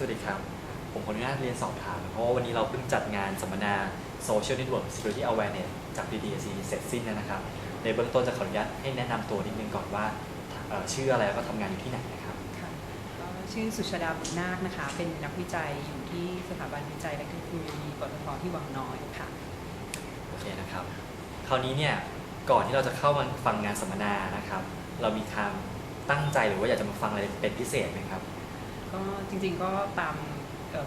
สวัสดีครับ ผมขออนุญาตเรียนสอบถาม เพราะว่าวันนี้เราเพิ่งจัดงานสัมมนา Social Network Security Awareness จาก DDAC เสร็จสิ้นแล้วนะครับ ในเบื้องต้นจะขออนุญาตให้แนะนำตัวนิดนึงก่อนว่าเอ่อชื่ออะไรแล้วก็ทำงานอยู่ที่ไหนนะครับค่ะก็ชื่อสุชาดาบุญนาคนะคะ เป็นนักวิจัยอยู่ที่สถาบันวิจัยและเทคโนโลยีปตทที่วังน้อยค่ะโอเคนะครับ คราวนี้เนี่ยก่อนที่เราจะเข้ามาฟังงานสัมมนานะครับ เรามีความตั้งใจหรือว่าอยากจะมาฟังอะไรเป็นพิเศษไหมครับ ก็จริงๆก็ตาม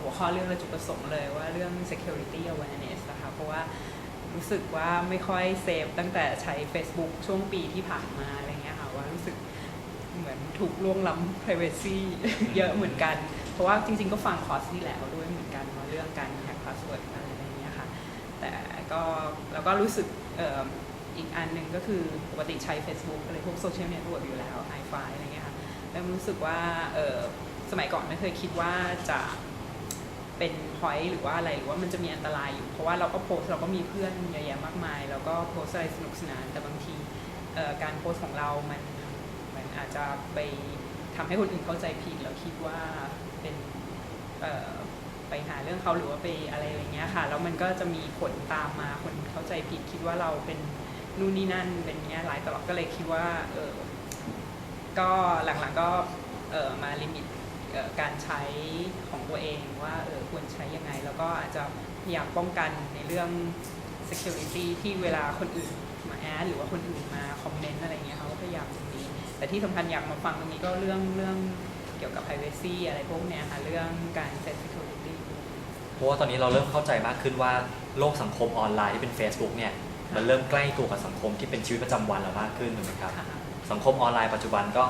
หัวข้อเรื่องและจุดประสงค์เลยว่าเรื่อง security awareness นะคะเพราะว่ารู้สึกว่าไม่ค่อยเซฟตั้งแต่ใช้ Facebook ช่วงปีที่ผ่านมาอะไรเงี้ยค่ะว่ารู้สึกเหมือนถูกล่วงล้ำ privacy เยอะเหมือนกัน เพราะว่าจริงๆก็ฟังคอร์สที่แล้วด้วยเหมือนกันเรื่องการ hack password อะไรอย่างเงี้ยค่ะแต่ก็แล้วก็รู้สึกอ,อ,อีกอันหนึ่งก็คือปกติใช้ Facebook อะไรพวกโซเชียลเน็ตเวิร์กอยู่แล้ว i อ i อะไรเงี้ยค่ะแล้วรู้สึกว่า สมัยก่อนไม่เคยคิดว่าจะเป็นพอยต์หรือว่าอะไรหรือว่ามันจะมีอันตรายอยู่ เพราะว่าเราก็โพสเราก็มีเพื่อนเยอะแยะมากมาย แล้วก็โพสอะไรสนุกสนาน แต่บางทีการโพสของเรา มันมันอาจจะไปทำให้คนอื่นเข้าใจผิดแล้วคิดว่าเป็นไปหาเรื่องเขาหรือว่าไปอะไรอย่างเงี้ยค่ะ แล้วมันก็จะมีผลตามมาคนเข้าใจผิดคิดว่าเราเป็นนู่นนี่นั่นเป็นเงี้ยหลายตลอดก็เลยคิดว่าเออก็หลังๆก็เออมาลิมิต การใช้ของตัวเองว่าเออควรใช้ยังไง แล้วก็อาจจะพยายามป้องกันในเรื่อง security ที่เวลาคนอื่นมาแอดหรือว่าคนอื่นมาคอมเมนต์อะไรเงี้ยเขาก็พยายามตรงนี้ แต่ที่สำคัญอยากมาฟังตรงนี้ก็เรื่องเรื่องเกี่ยวกับ privacy อะไรพวกเนี้ยค่ะเรื่องการ set security เพราะว่าตอนนี้เราเริ่มเข้าใจมากขึ้นว่าโลกสังคมออนไลน์ที่เป็น Facebook เนี่ยมันเริ่มใกล้ตัวกับสังคมที่เป็นชีวิตประจำวันเรามากขึ้นถูกไหมครับค่ะสังคมออนไลน์ปัจจุบันก็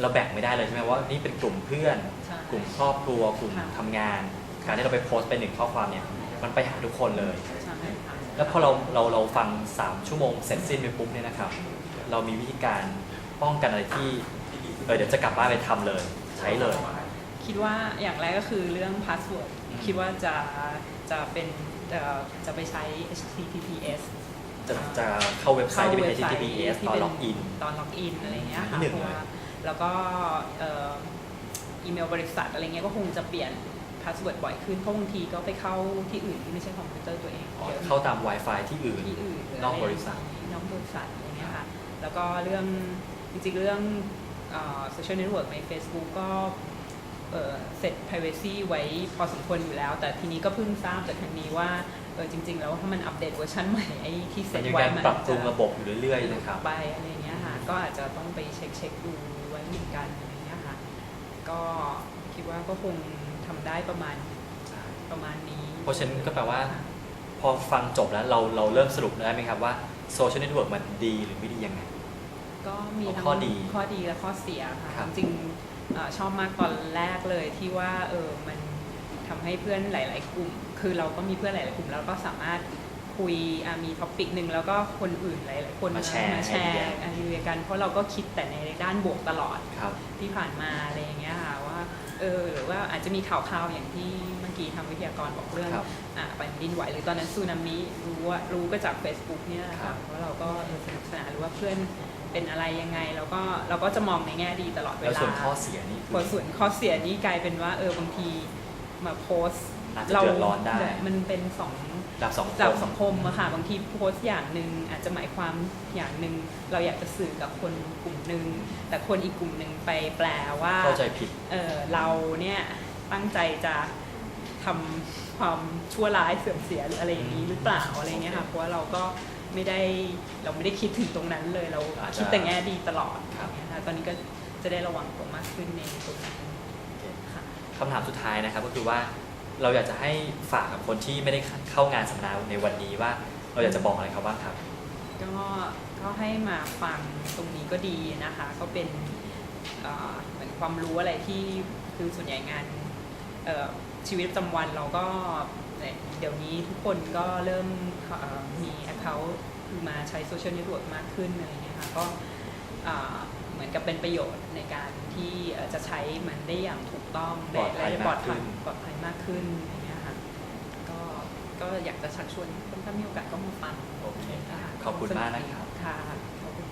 เราแบ่งไม่ได้เลยใช่ไหมว่านี่เป็นกลุ่มเพื่อน ใช่ กลุ่มครอบครัว กลุ่มค่ะ ทำงาน การที่เราไปโพสต์ไปหนึ่งข้อความเนี่ยมันไปหาทุกคนเลย ใช่ค่ะแล้วพอเราเราเราฟัง 3 ชั่วโมงเสร็จสิ้นไปปุ๊บเนี่ยนะครับ เรามีวิธีการป้องกันอะไรที่เออเดี๋ยวจะกลับบ้านไปทำเลย ใช้เลย คิดว่าอย่างแรกก็คือเรื่อง password อืม คิดว่าจะจะเป็นเอ่อจะไปใช้ HTTPS จะจะเข้าเว็บไซต์ที่เป็นข้าว็บไซต์ HTTPS ที่ตอนเป็นล็อกอิน ตอนล็อกอินอะไรเงี้ยที่ค่ะหนึ่งเพราะเลย ว่า แล้วก็เอ่ออีเมลบริษัทอะไรเงี้ยก็คงจะเปลี่ยนพาสเวิร์ดบ่อยขึ้นเพราะบางทีก็ไปเข้าที่อื่นที่ไม่ใช่คอมพิวเตอร์ตัวเองอ๋อเยอะเข้าตาม Wi-Fi ที่อื่นที่อื่นหรืนอกบริษัทนอกบริษัทอะไรเงี้ยค่ะแล้วก็เรื่องจริงๆเรื่องโซเชียลเน็ตเวิร์กใน Facebook ก็เอ่อเสร็จ privacy ไว้พอสมควรอยู่แล้ว แต่ทีนี้ก็เพิ่งทราบจากทางนี้ว่าเออจริง ๆ แล้วถ้ามันอัปเดตเวอร์ชันใหม่ไอ้ที่เซ็มันตยังไว้การมันปรับอาจปรุงจะระบบอยู่เรื่อยๆนะครับไปอะไรเงี้ยค่ะก็อาจจะต้องไปเช็คเช็คดูไว้เหมื อนกันอะไรเงี้ยค่ะก็คิดว่าก็คงทำได้ประมาณประมาณนี้เพราะฉะนั้นก็แปลว่า พอฟังจบแล้วเราเราเริ่มสรุปได้ไหมครับว่าโซเชียลเน็ตเวิร์กมันดีหรือไม่ดียังไง ก็มีทั้งข้อดีข้อดีและข้อเสียค่ะครับจริงๆเอ่อชอบมากตอนแรกเลยที่ว่าเออมันทำให้เพื่อนหลาย ๆ กลุ่ม คือเราก็มีเพื่อนหลาย ๆ กลุ่มแล้วก็สามารถ คุยอะมีท็อปิกหนึ่งแล้วก็คนอื่นหลาย ๆ คนมาแชร์มาแชร์ไอไอเดียเดียกัน เพราะเราก็คิดแต่ในด้านบวกตลอดครับที่ผ่านมาอะไรอย่างเงี้ยค่ะว่าเออหรือว่าอาจจะมีข่าวๆอย่างที่เมื่อกี้ทางวิทยากรบอกเรื่องครับอะแผ่นดินไหวหรือตอนนั้นสึนามิรู้ว่ารู้ก็จาก Facebook เนี่ยแหละครัค่ะบเพราะเราก็เออสนุกสนานหรือว่าเพื่อนเป็นอะไรยังไงเราก็เราก็จะมองในแง่ดีตลอดเวแล้วลาส่วนข้อเสียนี่คืพออส่วนข้อเสียนี้กลายเป็นว่าเออบางทีมาโพสต์ อาจจะเดือดร้อนได้ มันเป็นสองดับสองคจากมสังคมอะค่ะบางทีโพสต์อย่างหนึ่งอาจจะหมายความอย่างหนึ่งเราอยากจะสื่อกับคนกลุ่มหนึ่งแต่คนอีกกลุ่มหนึ่งไปแปลว่าเข้าใจผิดเออเราเนี่ยตั้งใจจะทำความชั่วร้ายเสื่อมเสียหรืออะไรอย่างนี้หรือเปล่าอะไรเงี้ยค่ะเพราะว่าเราก็ไม่ได้เราไม่ได้คิดถึงตรงนั้นเลยเราอาจจะคิดแต่แง่ดีตลอดครับอย่างเงี้ยค่ะตอนนี้ก็จะได้ระวังตัวมากขึ้นในตรงนั้นค่ะคำถามสุดท้ายนะครับก็คือว่า เราอยากจะให้ฝากกับคนที่ไม่ได้เข้างานสัมมนาในวันนี้ว่า เราอยากจะบอกอะไรเขาบ้างครับ ก็ก็ให้มาฟังตรงนี้ก็ดีนะคะ ก็เป็นเอ่อเหมือนความรู้อะไรที่คือส่วนใหญ่งานเอ่อชีวิตประจำวันเราก็เดี๋ยวนี้ทุกคนก็เริ่มเอ่อมี account คือมาใช้โซเชียลเน็ตเวิร์กมากขึ้นอะไรเงี้ยค่ะก็เอ่อเหมือนกับเป็นประโยชน์ในการที่เอ่อจะใช้มันได้อย่างถูกต้องปลอดภัยและปลอดภัยมากขึ้นปลอดภัยมาก ขึ้นอย่างเงี้ยค่ะก็ก็อยากจะชักชวนคนถ้ามีโอกาสก็มาฟังโอเคได้ขอบคุณมากนะครับ ค่ะขอบคุณ